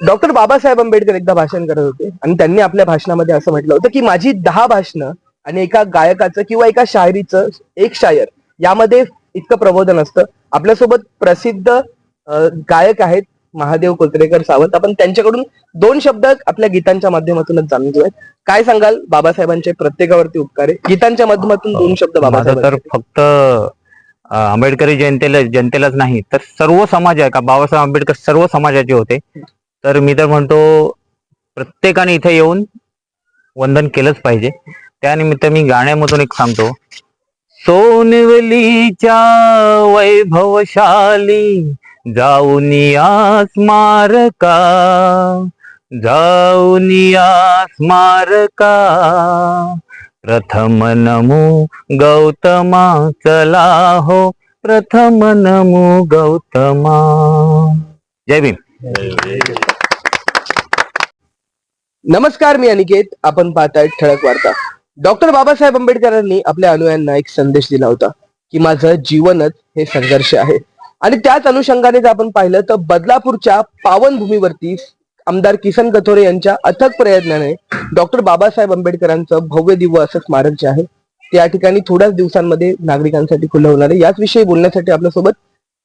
Doctor Babasaheb Ambedkar एकदा भाषण करत होते आणि त्यांनी आपल्या भाषणामध्ये असं म्हटलं होतं की माझी दहा भाषणं आणि एका गायकाचं किंवा एका शायरीचं एक शायर यामध्ये इतकं प्रबोधन असतं. आपल्यासोबत प्रसिद्ध गायक आहेत महादेव कोत्रेकर सावंत. आपण त्यांच्याकडून दोन शब्द आपल्या गीतांच्या माध्यमातूनच जाणून घेऊयात. काय सांगाल बाबासाहेबांचे प्रत्येकावरती उपकार आहे? गीतांच्या माध्यमातून दोन शब्द माझं तर बाबासाहेब फक्त आंबेडकरी जनतेला जनतेलाच नाही तर सर्व समाज आहे का? बाबासाहेब आंबेडकर सर्व समाजाचे होते. तर मी तर म्हणतो प्रत्येकाने इथे येऊन वंदन केलंच पाहिजे. त्यानिमित्त मी गाण्यामधून एक सांगतो. सोनवलीच्या वैभवशाली जाऊन या स्मारका जाऊन या स्मारका. प्रथम नमो गौतमा चला हो प्रथम नमो गौतमा. जय भीम. नमस्कार मी अनिकेत. आपण पाहताय ठळक वार्ता. डॉक्टर बाबासाहेब आंबेडकरांनी आपल्या अनुयांना एक संदेश दिला होता की माझं जीवनच हे संघर्ष आहे. आणि त्याच अनुषंगाने जर आपण पाहिलं तर बदलापूरच्या पावनभूमीवरती आमदार किसन कथोरे यांच्या अथक प्रयत्नाने डॉक्टर बाबासाहेब आंबेडकरांचं भव्य दिव्य असं स्मारक जे आहे ते या ठिकाणी थोड्याच दिवसांमध्ये नागरिकांसाठी खुलं होणार आहे. याच विषयी बोलण्यासाठी आपल्यासोबत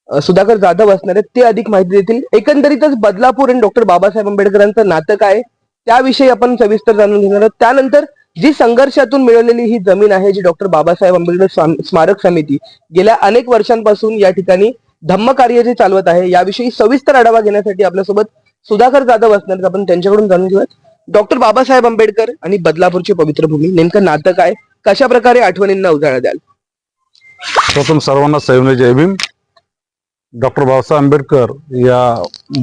सुधाकर जाधव असणार आहेत ते अधिक माहिती देतील. एकंदरीतच बदलापूर आणि डॉक्टर बाबासाहेब आंबेडकरांचं नातं काय त्याविषयी आपण सविस्तर जाणून घेणार आहोत. त्यानंतर जी संघर्षातून मिळवलेली ही जमीन आहे जी डॉक्टर बाबासाहेब आंबेडकर स्मारक समिती गेल्या अनेक वर्षांपासून या ठिकाणी धम्म कार्य जे चालवत आहे याविषयी सविस्तर आढावा घेण्यासाठी आपल्यासोबत सुधाकर जाधव असणार आपण त्यांच्याकडून जाणून घेऊयात. डॉक्टर बाबासाहेब आंबेडकर आणि बदलापूरची पवित्र भूमी नेमकं नातं काय कशा प्रकारे आठवणींना उजाळा द्याल? प्रथम सर्वांना सैन्य जय भीम. डॉक्टर बाबासाहेब आंबेडकर या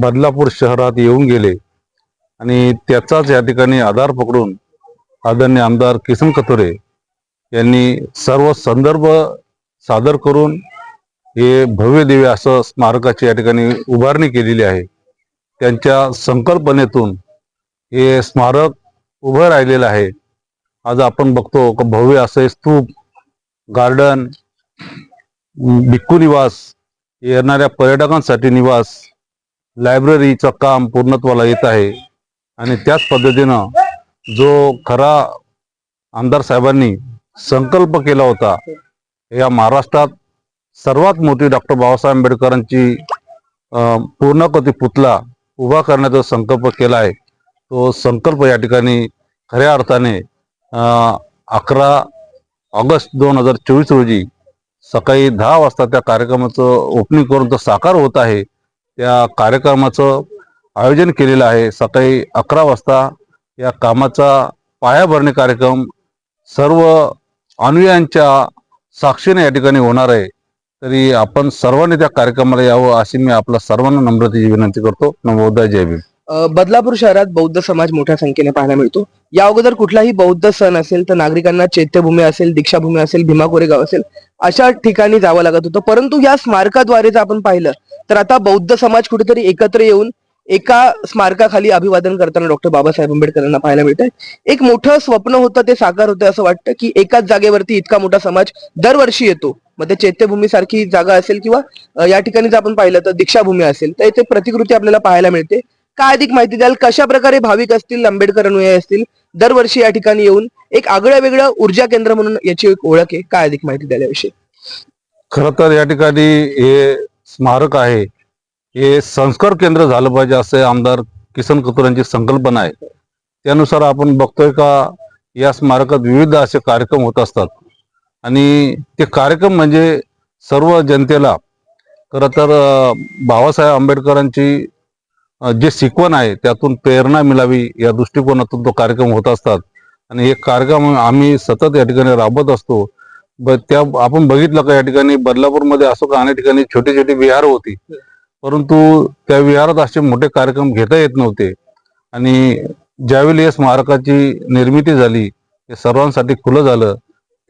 बदलापूर शहरात येऊन गेले आणि त्याचाच या ठिकाणी आधार पकडून आदरणीय आमदार किसन कथोरे यांनी सर्व संदर्भ सादर करून हे भव्य दिव्य असं स्मारकाची या ठिकाणी उभारणी केलेली आहे. त्यांच्या संकल्पनेतून हे स्मारक उभं राहिलेलं आहे. आज आपण बघतो का भव्य असं स्तूप गार्डन भिक्खू निवास येणाऱ्या पर्यटकांसाठी निवास लायब्ररीचं काम पूर्णत्वाला येत आहे. आणि त्याच पद्धतीनं जो खरा आमदार साहेबांनी संकल्प केला होता या महाराष्ट्रात सर्वात मोठी डॉक्टर बाबासाहेब आंबेडकरांची अं, पूर्णकृती पुतळा उभा करण्याचा संकल्प केला आहे. तो संकल्प या ठिकाणी खऱ्या अर्थाने अकरा ऑगस्ट दोन हजार चोवीस रोजी सकाळी दहा वाजता त्या कार्यक्रमाचं ओपनिंग करून तो साकार होत आहे. त्या कार्यक्रमाचं आयोजन केलेलं आहे. सकाळी अकरा वाजता या कामाचा पायाभरणी कार्यक्रम सर्व अनुयायांच्या साक्षीने या ठिकाणी होणार आहे. तरी आपण सर्वांनी त्या कार्यक्रमाला यावं अशी मी आपल्या सर्वांना नम्रतेची विनंती करतो. नमोदय जय भीम. बदलापूर शहरात बौद्ध समाज मोठ्या संख्येने पाहायला मिळतो. या अगोदर कुठलाही बौद्ध सण असेल तर नागरिकांना चैत्यभूमी असेल दीक्षाभूमी असेल भीमा कोरेगाव असेल अशा ठिकाणी जावं लागत होतं. परंतु या स्मारकाद्वारे जर आपण पाहिलं तर आता बौद्ध समाज कुठेतरी एकत्र येऊन एका स्मारकाखाली अभिवादन करताना डॉक्टर बाबासाहेब आंबेडकरांना पाहायला मिळतंय. एक मोठं स्वप्न होतं ते साकार होतं असं वाटतं की एकाच जागेवरती इतका मोठा समाज दरवर्षी येतो. मग ते चैत्यभूमी सारखी जागा असेल किंवा या ठिकाणी जर आपण पाहिलं तर दीक्षाभूमी असेल तर इथे प्रतिकृती आपल्याला पाहायला मिळते. काय अधिक माहिती द्याल? कशा प्रकारे भाविक असतील आंबेडकर अनुयायी असतील? दरवर्षी या ठिकाणी येऊन एक आगळ्या वेगळं ऊर्जा केंद्र म्हणून याची एक ओळख आहे. काय अधिक माहिती द्याल याविषयी? खर तर या ठिकाणी हे स्मारक आहे. हे संस्कार केंद्र झालं पाहिजे असे आमदार किसन कपूर यांची संकल्पना आहे. त्यानुसार आपण बघतोय का या स्मारकात विविध असे कार्यक्रम होत असतात. आणि ते कार्यक्रम म्हणजे सर्व जनतेला खरं तर बाबासाहेब आंबेडकरांची जे शिकवण आहे त्यातून प्रेरणा मिळावी या दृष्टिकोनातून तो कार्यक्रम होत असतात. आणि हे कार्यक्रम आम्ही सतत या ठिकाणी राबवत असतो. ब त्या आपण बघितलं का या ठिकाणी बदलापूरमध्ये असो का अनेक ठिकाणी छोटी छोटी विहार होती. परंतु त्या विहारात असे मोठे कार्यक्रम घेता येत नव्हते. आणि ज्यावेळी या स्मारकाची निर्मिती झाली हे सर्वांसाठी खुलं झालं.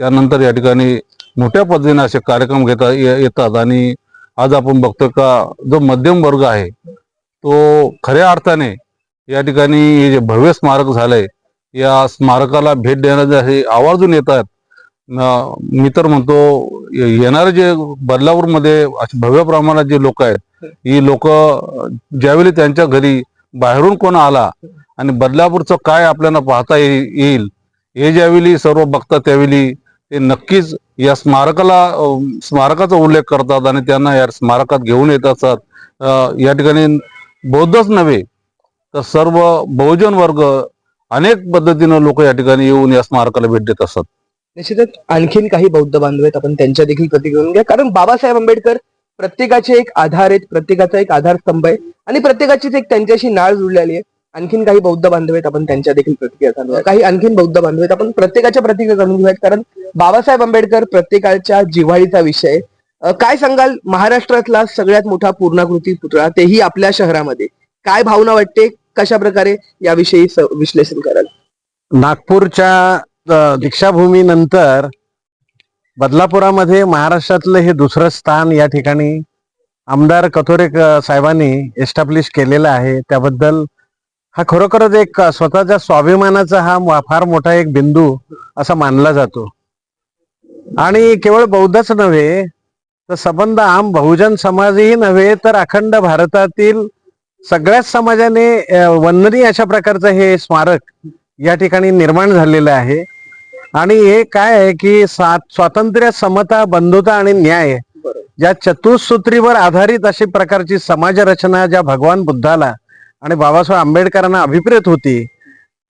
त्यानंतर या ठिकाणी मोठ्या पद्धतीने असे कार्यक्रम घेता येतात. आणि आज आपण बघतो का जो मध्यम वर्ग आहे तो खऱ्या अर्थाने या ठिकाणी हे जे भव्य स्मारक झालंय या स्मारकाला भेट देण्याचे हे आवर्जून येतात. मी तर म्हणतो येणारे जे बदलापूरमध्ये असे भव्य प्रमाणात जे लोक आहेत ही लोक ज्यावेळी त्यांच्या घरी बाहेरून कोण आला आणि बदलापूरचं काय आपल्याला पाहता येईल हे ज्यावेळी सर्व बघतात त्यावेळी ते नक्कीच या स्मारकाला स्मारकाचा उल्लेख करतात आणि त्यांना या स्मारकात घेऊन येत असतात. या ठिकाणी बौद्धच नव्हे तर सर्व बहुजन वर्ग अनेक पद्धतीनं लोक या ठिकाणी येऊन या स्मारकाला भेट देत असत. निश्चितच आणखीन काही बौद्ध बांधव आहेत आपण त्यांच्या देखील प्रतिक्रिया घेऊन घ्या. कारण बाबासाहेब आंबेडकर प्रत्येकाचे एक आधार आहेत प्रत्येकाचा एक आधारस्तंभ आहे आणि प्रत्येकाचीच एक त्यांच्याशी नाळ जुळलेली आहे. आणखीन काही बौद्ध बांधव आहेत आपण त्यांच्या देखील प्रतिक्रिया जाणून काही आणखीन बौद्ध बांधव आहेत आपण प्रत्येकाच्या प्रतिक्रिया जाणून घेऊयात. कारण बाबासाहेब आंबेडकर प्रत्येकाच्या जिव्हाळीचा विषय आहे. काय सांगाल? महाराष्ट्रातला सगळ्यात मोठा पूर्णाकृती पुतळा तेही आपल्या शहरामध्ये. काय भावना वाटते? कशा प्रकारे याविषयी विश्लेषण कराल? नागपूरच्या दीक्षाभूमी नंतर बदलापुरामध्ये महाराष्ट्रातलं हे दुसरं स्थान या ठिकाणी आमदार कथोरे साहेबांनी एस्टॅब्लिश केलेलं आहे. त्याबद्दल हा खरोखरच एक स्वतःच्या स्वाभिमानाचा हा फार मोठा एक बिंदू असा मानला जातो. आणि केवळ बौद्धच नव्हे तर संबंध आम बहुजन समाजही नव्हे तर अखंड भारतातील सगळ्याच समाजाने वंदनी वंदनीय अशा प्रकारचं हे स्मारक या ठिकाणी निर्माण झालेलं आहे. आणि हे काय आहे की स्वातंत्र्य समता बंधुता आणि न्याय ज्या चतुसूत्रीवर आधारित अशी प्रकारची समाज रचना ज्या भगवान बुद्धाला आणि बाबासाहेब आंबेडकरांना अभिप्रेत होती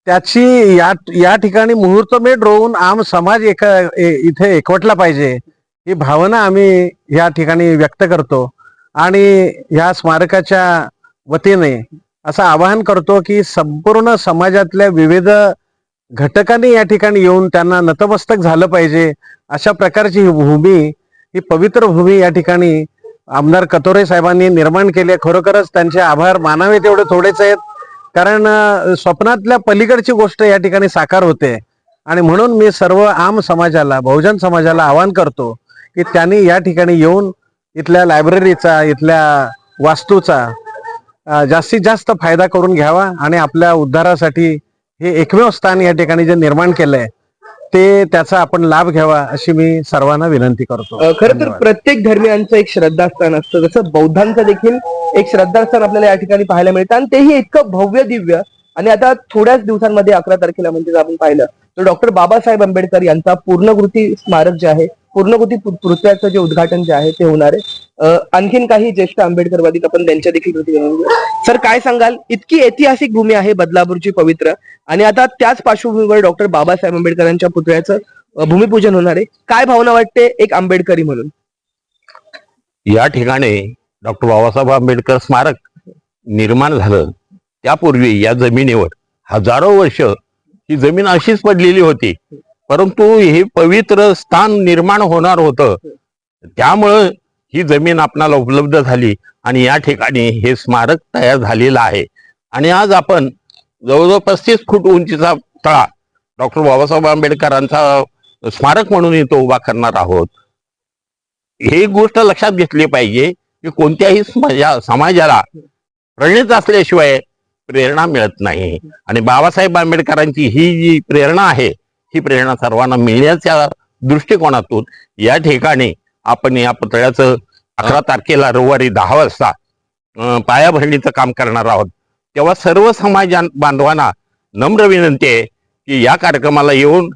त्याची या या ठिकाणी मुहूर्तमेढ रोवून आम समाज एका इथे एकवटला पाहिजे. ही भावना आम्ही या ठिकाणी व्यक्त करतो आणि ह्या स्मारकाच्या वतीने असं आवाहन करतो की संपूर्ण समाजातल्या विविध घटकांनी या ठिकाणी येऊन त्यांना नतमस्तक झालं पाहिजे अशा प्रकारची ही भूमी ही पवित्र भूमी या ठिकाणी आमदार कतोरे साहेबांनी निर्माण केली आहे. खरोखरच त्यांचे आभार मानावे तेवढे थोडेच आहेत कारण स्वप्नातल्या पलीकडची गोष्ट या ठिकाणी साकार होते आणि म्हणून मी सर्व आम समाजाला बहुजन समाजाला आवाहन करतो की त्यांनी या ठिकाणी येऊन इथल्या लायब्ररीचा इथल्या वास्तूचा जास्तीत जास्त फायदा करून घ्यावा आणि आपल्या उद्धारासाठी हे एकमेव स्थान या ठिकाणी जे निर्माण केलंय ते त्याचा आपण लाभ घ्यावा अशी मी सर्वांना विनंती करतो खरं तर. प्रत्येक धर्मियांचं एक श्रद्धास्थान असतं जसं बौद्धांचं देखील एक श्रद्धास्थान आपल्याला या ठिकाणी पाहायला मिळतं आणि तेही इतकं भव्य दिव्य आणि आता थोड्याच दिवसांमध्ये अकरा तारखेला म्हणजे आपण पाहिलं तर डॉक्टर बाबासाहेब आंबेडकर यांचा पूर्णकृती स्मारक जे आहे पूर्णकृती पृथ्व्याचं जे उद्घाटन जे आहे ते होणार आहे. आणखीन काही ज्येष्ठ आंबेडकरवादी आपण त्यांच्या देखील सर काय सांगाल? इतकी ऐतिहासिक भूमी आहे बदलापूरची पवित्र आणि आता त्याच पार्श्वभूमीवर डॉक्टर बाबासाहेब आंबेडकरांच्या पुतळ्याचं भूमिपूजन होणार आहे. काय भावना वाटते एक आंबेडकरी म्हणून? या ठिकाणी डॉक्टर बाबासाहेब आंबेडकर स्मारक निर्माण झालं. त्यापूर्वी या जमिनीवर हजारो वर्ष ही जमीन अशीच पडलेली होती. परंतु हे पवित्र स्थान निर्माण होणार होतं. त्यामुळं ही जमीन आपणाला उपलब्ध झाली आणि या ठिकाणी हे स्मारक तयार झालेलं आहे. आणि आज आपण जवळजवळ पस्तीस फूट उंचीचा तळा डॉक्टर बाबासाहेब आंबेडकरांचा स्मारक म्हणून इथं उभा करणार आहोत. ही गोष्ट लक्षात घेतली पाहिजे की कोणत्याही समाजा समाजाला प्रणित असल्याशिवाय प्रेरणा मिळत नाही. आणि बाबासाहेब आंबेडकरांची ही जी प्रेरणा आहे ही प्रेरणा सर्वांना मिळण्याच्या दृष्टिकोनातून. या ठिकाणी आपण या पुतळ्याचं अकरा तारखेला रविवारी दहा वाजता पायाभरणीचं काम करणार आहोत. तेव्हा सर्व समाज बांधवांना नम्र विनंती आहे की या कार्यक्रमाला येऊन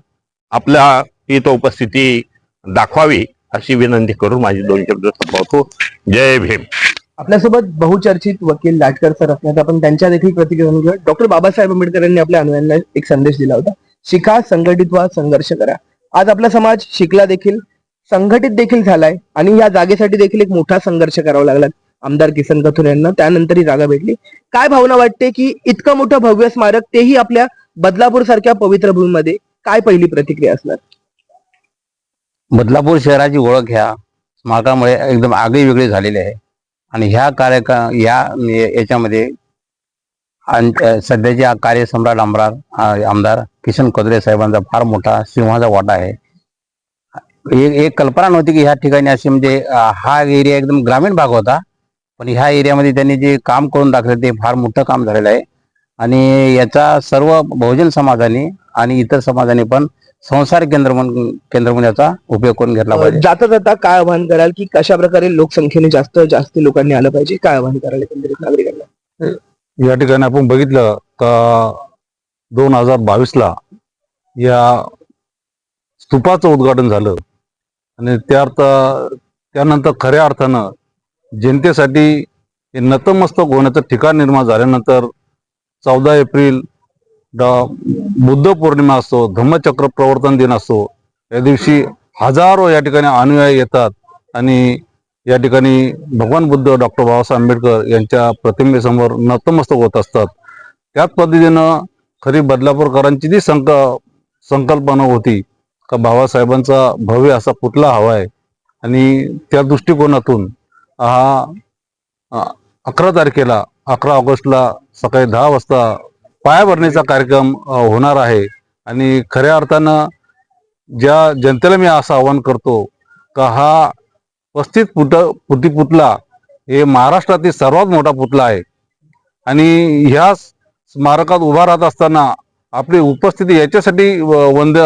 आपल्या इथं उपस्थिती दाखवावी अशी विनंती करून माझी दोन शब्द संपवतो. जय भीम. आपल्यासोबत बहुचर्चित वकील लाटकर सर असण्यात आपण त्यांच्या देखील प्रतिक्रिया घेऊ डॉक्टर बाबासाहेब आंबेडकर यांनी आपल्या अनुयायांना एक संदेश दिला होता. शिका संघटित व्हा संघर्ष करा. आज आपला समाज शिकला देखील संघटित देखील झालाय आणि या जागेसाठी देखील एक मोठा संघर्ष करावा लागला. आमदार किसन कथोर यांना त्यानंतर ही जागा भेटली. काय भावना वाटते की इतकं मोठं भव्य स्मारक तेही आपल्या बदलापूर सारख्या पवित्र भूमीमध्ये काय पहिली प्रतिक्रिया असणार? बदलापूर शहराची ओळख ह्या स्मारकामुळे एकदम आगळी वेगळी झालेली आहे. आणि ह्या कार्यक्रम या याच्यामध्ये अ, सध्याचे कार्यसम्राट आमदार आमदार किशन कदरे साहेबांचा फार मोठा सिंहाचा वाटा आहे. एक एक कल्पना नव्हती की ह्या ठिकाणी असे म्हणजे हा एरिया एकदम ग्रामीण भाग होता पण ह्या एरियामध्ये त्यांनी जे काम करून दाखवलं ते फार मोठं काम झालेलं आहे. आणि याचा सर्व बहुजन समाजाने आणि इतर समाजाने पण संसार केंद्र म्हणून केंद्र म्हणून याचा उपयोग करून घेतला पाहिजे. जाता जाता काय आवाहन कराल की कशा प्रकारे लोकसंख्येने जास्त जास्त लोकांनी आलं पाहिजे? काय आवाहन कराल एकंदरीत नागरिकांना? या ठिकाणी आपण बघितलं का दोन हजार बावीसला या स्तूपाचं उद्घाटन झालं. आणि त्या अर्थ त्यानंतर खऱ्या अर्थानं जनतेसाठी हे नतमस्तक होण्याचं ठिकाण निर्माण झाल्यानंतर चौदा एप्रिल ड बुद्ध पौर्णिमा असतो धम्मचक्र प्रवर्तन दिन असतो या दिवशी हजारो या ठिकाणी अनुयायी येतात आणि या ठिकाणी भगवान बुद्ध डॉक्टर बाबासाहेब आंबेडकर यांच्या प्रतिमेसमोर नतमस्तक होत असतात. त्याच पद्धतीनं खरी बदलापूरकरांची जी संक संकल्पना होती का बाबासाहेबांचा भव्य असा पुतला हवा आहे. आणि त्या दृष्टिकोनातून हा अकरा तारखेला अकरा ऑगस्टला सकाळी दहा वाजता पाया भरण्याचा कार्यक्रम होणार आहे. आणि खऱ्या अर्थानं ज्या जनतेला मी असं आवाहन करतो का हा पस्तीस फुट फुटी पुतळा हे महाराष्ट्रातील सर्वात मोठा पुतळा आहे. आणि ह्या स्मारकात उभा राहत असताना आपली उपस्थिती याच्यासाठी व- वंद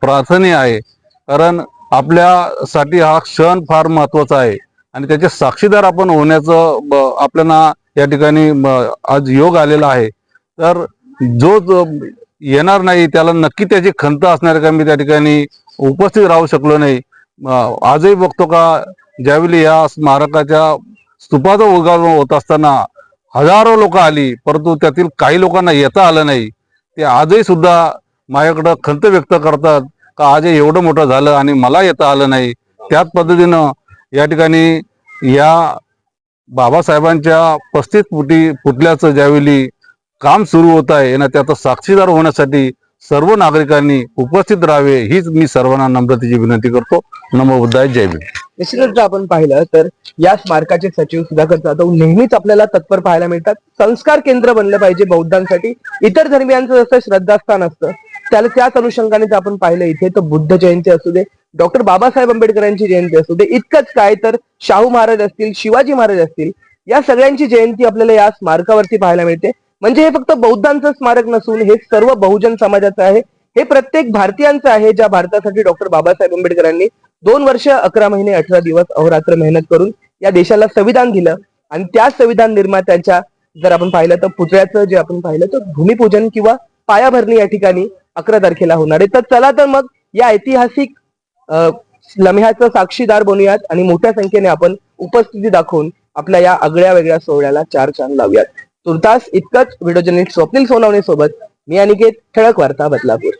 प्रार्थनीय आहे. कारण आपल्यासाठी हा क्षण फार महत्त्वाचा आहे. आणि त्याचे साक्षीदार आपण होण्याचं ब- आपल्याला या ठिकाणी म, आज योग आलेला आहे. तर जो जो येणार नाही त्याला नक्की त्याची खंत असणार का मी त्या ठिकाणी उपस्थित राहू शकलो नाही. आजही बघतो का ज्यावेळी या स्मारकाच्या स्तूपाचा उद्घाटन होत असताना हजारो लोक आली परंतु त्यातील काही लोकांना येता आलं नाही. ते आजही सुद्धा माझ्याकडं खंत व्यक्त करतात का आज एवढं मोठं झालं आणि मला येता आलं नाही. त्याच पद्धतीनं या ठिकाणी या बाबासाहेबांच्या पस्तीस फुटी फुटल्याचं ज्यावेळी काम सुरू होत आहे ना त्याचा साक्षीदार होण्यासाठी सर्व नागरिकांनी उपस्थित राहावे हीच मी सर्वांना नम्रतेची विनंती करतो. नमो बुद्धाय जय भीम. निश्चितच जर आपण पाहिलं तर या स्मारकाचे सचिव सुधाकर जाधव नेहमीच आपल्याला तत्पर पाहायला मिळतात. संस्कार केंद्र बनलं पाहिजे बौद्धांसाठी. इतर धर्मियांचं जसं श्रद्धास्थान असतं त्याला त्याच अनुषंगाने जर आपण पाहिलं इथे तर बुद्ध जयंती असू दे डॉक्टर बाबासाहेब आंबेडकरांची जयंती असू दे इतकंच काय तर शाहू महाराज असतील शिवाजी महाराज असतील या सगळ्यांची जयंती आपल्याला या स्मारकावरती पाहायला मिळते. म्हणजे हे फक्त बौद्धांचं स्मारक नसून हे सर्व बहुजन समाजाचं आहे. हे प्रत्येक भारतीयांचं आहे ज्या भारतासाठी डॉक्टर बाबासाहेब आंबेडकरांनी दोन वर्ष अकरा महिने अठरा दिवस अहोरात्र मेहनत करून या देशाला संविधान दिलं. आणि त्या संविधान निर्मात्याच्या जर आपण पाहिलं तर पुतळ्याचं जे आपण पाहिलं तर भूमिपूजन किंवा पायाभरणी या ठिकाणी अकरा तारखेला होणार आहे. तर चला तर मग या ऐतिहासिक लम्ह्याचं साक्षीदार बनूयात आणि मोठ्या संख्येने आपण उपस्थिती दाखवून आपल्या या आगळ्या वेगळ्या सोहळ्याला चार चांद लावूयात. तुर्तास इतकंच व्हिडिओ जर्नलिस्ट स्वप्नील सोनवणे सोबत मी अनिकेत ठळक वार्ता बदलापूर.